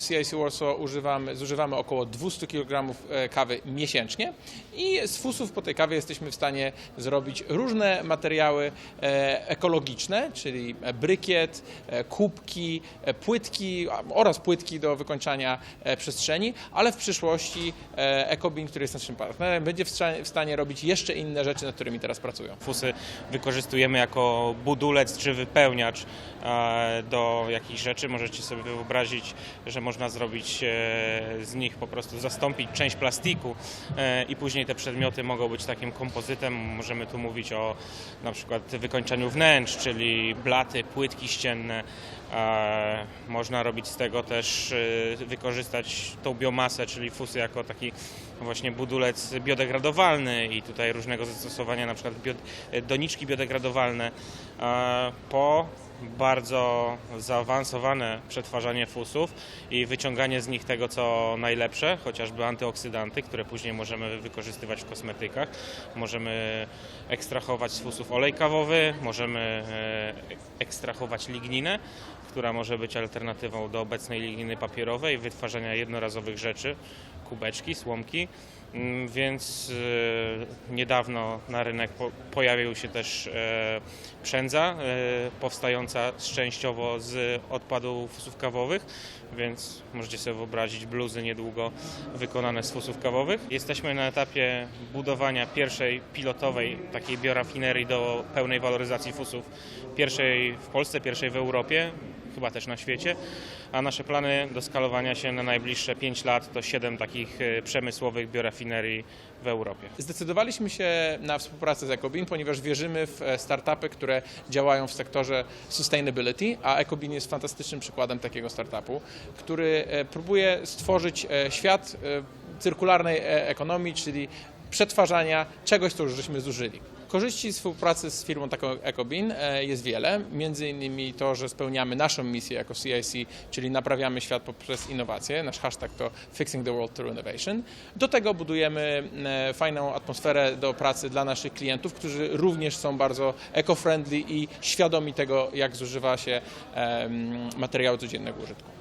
CIC Warsaw używamy, zużywamy około 200 kg e, kawy miesięcznie i z fusów po tej kawie jesteśmy w stanie zrobić różne materiały e, ekologiczne, czyli brykiet, e, kubki, e, płytki oraz płytki do wykończania przestrzeni, ale w przyszłości EcoBean, który jest naszym partnerem, będzie w w stanie robić jeszcze inne rzeczy, nad którymi teraz pracują. Fusy wykorzystujemy jako budulec czy wypełniacz do jakichś rzeczy. Możecie sobie wyobrazić, że można zrobić e, z nich po prostu zastąpić część plastiku e, i później te przedmioty mogą być takim kompozytem. Możemy tu mówić o na przykład wykończeniu wnętrz, czyli blaty, płytki ścienne. E, Można robić z tego też, wykorzystać tą biomasę, czyli fusy jako taki właśnie budulec biodegradowalny i tutaj różnego zastosowania, na przykład doniczki biodegradowalne. Po bardzo zaawansowane przetwarzanie fusów i wyciąganie z nich tego, co najlepsze, chociażby antyoksydanty, które później możemy wykorzystywać w kosmetykach. Możemy ekstrahować z fusów olej kawowy, możemy e, ekstrahować ligninę, która może być alternatywą do obecnej ligniny papierowej, wytwarzania jednorazowych rzeczy, kubeczki, słomki. Mm, Więc e, niedawno na rynek po, pojawił się też e, przędza e, powstająca częściowo z odpadu fusów kawowych, więc możecie sobie wyobrazić bluzy niedługo wykonane z fusów kawowych. Jesteśmy na etapie budowania pierwszej pilotowej takiej biorafinerii do pełnej waloryzacji fusów. Pierwszej w Polsce, pierwszej w Europie, chyba też na świecie, a nasze plany do skalowania się na najbliższe 5 lat to 7 takich e, przemysłowych biorafinerii w Europie. Zdecydowaliśmy się na współpracę z EcoBean, ponieważ wierzymy w e, startupy, które działają w sektorze sustainability, a EcoBean jest fantastycznym przykładem takiego startupu, który e, próbuje stworzyć e, świat cyrkularnej ekonomii, czyli przetwarzania czegoś, co już żeśmy zużyli. Korzyści współpracy z firmą taką EcoBean e, jest wiele, między innymi to, że spełniamy naszą misję jako CIC, czyli naprawiamy świat poprzez innowacje. Nasz hashtag to Fixing the World Through Innovation. Do tego budujemy e, fajną atmosferę do pracy dla naszych klientów, którzy również są bardzo eco-friendly i świadomi tego, jak zużywa się materiały codziennego użytku.